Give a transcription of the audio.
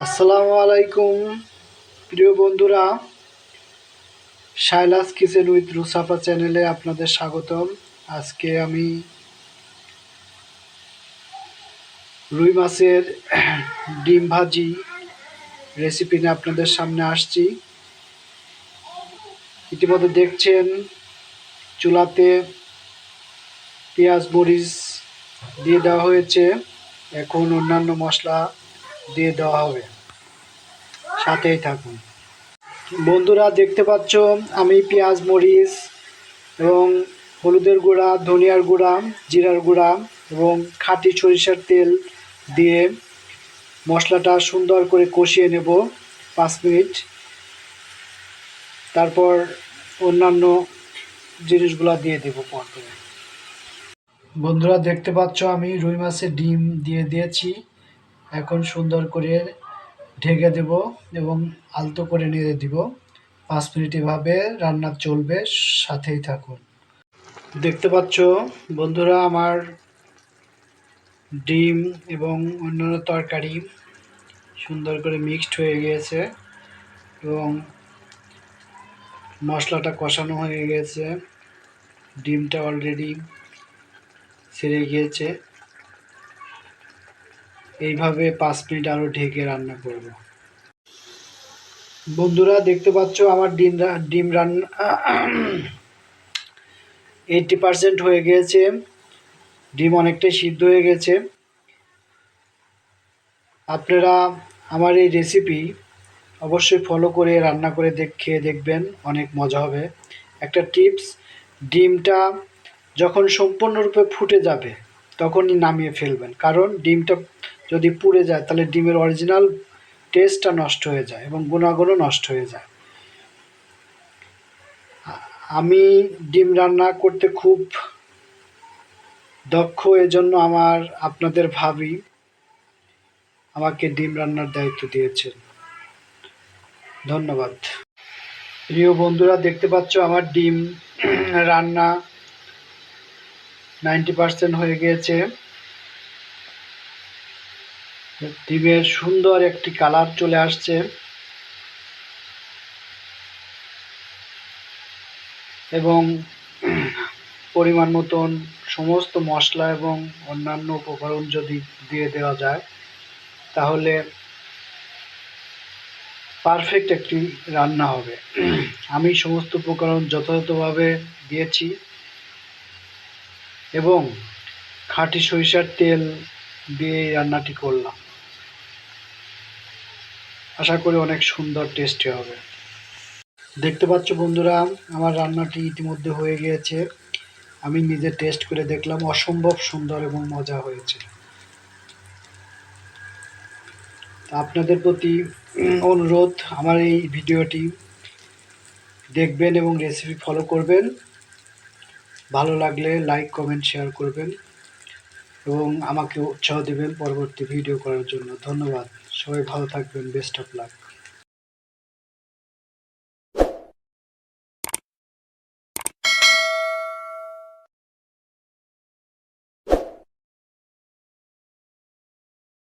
আসসালামু আলাইকুম, প্রিয় বন্ধুরা। শাইলাস কিচেন উইথ রুসাফা চ্যানেলে আপনাদের স্বাগতম। আজকে আমি রুই মাছের ডিম ভাজি রেসিপি নিয়ে আপনাদের সামনে আসছি। ইতিমধ্যে দেখছেন চুলাতে পেঁয়াজ, মরিচ দিয়ে দেওয়া হয়েছে। এখন অন্যান্য মশলা দিয়ে দেওয়া হবে। সাথেই থাকুন। বন্ধুরা, দেখতে পাচ্ছ, আমি পেঁয়াজ, মরিচ এবং হলুদের গুঁড়া, ধনিয়ার গুঁড়া, জিরার গুঁড়া এবং খাঁটি সরিষার তেল দিয়ে মশলাটা সুন্দর করে কষিয়ে নেব পাঁচ মিনিট। তারপর অন্যান্য জিনিসগুলো দিয়ে দেবো পরে বন্ধুরা, দেখতে পাচ্ছ, আমি রুই মাছের ডিম দিয়ে দিয়েছি। এখন সুন্দর করে ঢেকে দেব এবং আলতো করে নিয়ে দিব। পাঁচ মিনিট এভাবে রান্না চলবে, সাথেই থাকুন। দেখতে পাচ্ছ বন্ধুরা, আমার ডিম এবং অন্যান্য তরকারি সুন্দর করে মিক্সড হয়ে গিয়েছে এবং মশলাটা কষানো হয়ে গেছে ডিমটা অলরেডি ছেড়ে গিয়েছে। এইভাবে পাঁচ মিনিট আরও ঢেকে রান্না করব। বন্ধুরা, দেখতে পাচ্ছ আমার ডিম ডিম রান্না এইটটি পারসেন্ট হয়ে গিয়েছে ডিম অনেকটাই সিদ্ধ হয়ে গেছে। আপনারা আমার এই রেসিপি অবশ্যই ফলো করে, রান্না করে দেখ, খেয়ে দেখবেন, অনেক মজা হবে। একটা টিপস ডিমটা যখন সম্পূর্ণরূপে ফুটে যাবে, তখনই নামিয়ে ফেলবেন। কারণ ডিমটা যদি পুড়ে যায়, তাহলে ডিমের অরিজিনাল টেস্টটা নষ্ট হয়ে যায় এবং গুণাগুণও নষ্ট হয়ে যায়। আমি ডিম রান্না করতে খুব দক্ষ, এজন্য আমার আপনাদের ভাবি আমাকে ডিম রান্নার দায়িত্ব দিয়েছেন। ধন্যবাদ। প্রিয় বন্ধুরা, দেখতে পাচ্ছ আমার ডিম রান্না নাইনটি পার্সেন্ট হয়ে গিয়েছে। ডিমের সুন্দর একটি কালার চলে আসছে। এবং পরিমাণ মতন সমস্ত মশলা এবং অন্যান্য উপকরণ যদি দিয়ে দেওয়া যায়, তাহলে পারফেক্ট একটি রান্না হবে। আমি সমস্ত উপকরণ যথাযথভাবে দিয়েছি এবং খাঁটি সরিষার তেল দিয়ে রান্নাটি করলাম। আশা করি অনেক সুন্দর টেস্টি হবে। দেখতে পাচ্ছ বন্ধুরা, আমার রান্নাটি ইতিমধ্যে হয়ে গিয়েছে। আমি নিজে টেস্ট করে দেখলাম, অসম্ভব সুন্দর এবং মজা হয়েছে। আপনাদের প্রতি অনুরোধ, আমার এই ভিডিওটি দেখবেন এবং রেসিপি ফলো করবেন। ভালো লাগলে লাইক কমেন্ট শেয়ার করবেন। এবং আমাকে উৎসাহ দেবেন পরবর্তী ভিডিও করার জন্য। ধন্যবাদ। সবাই ভালো থাকবেন। Best of luck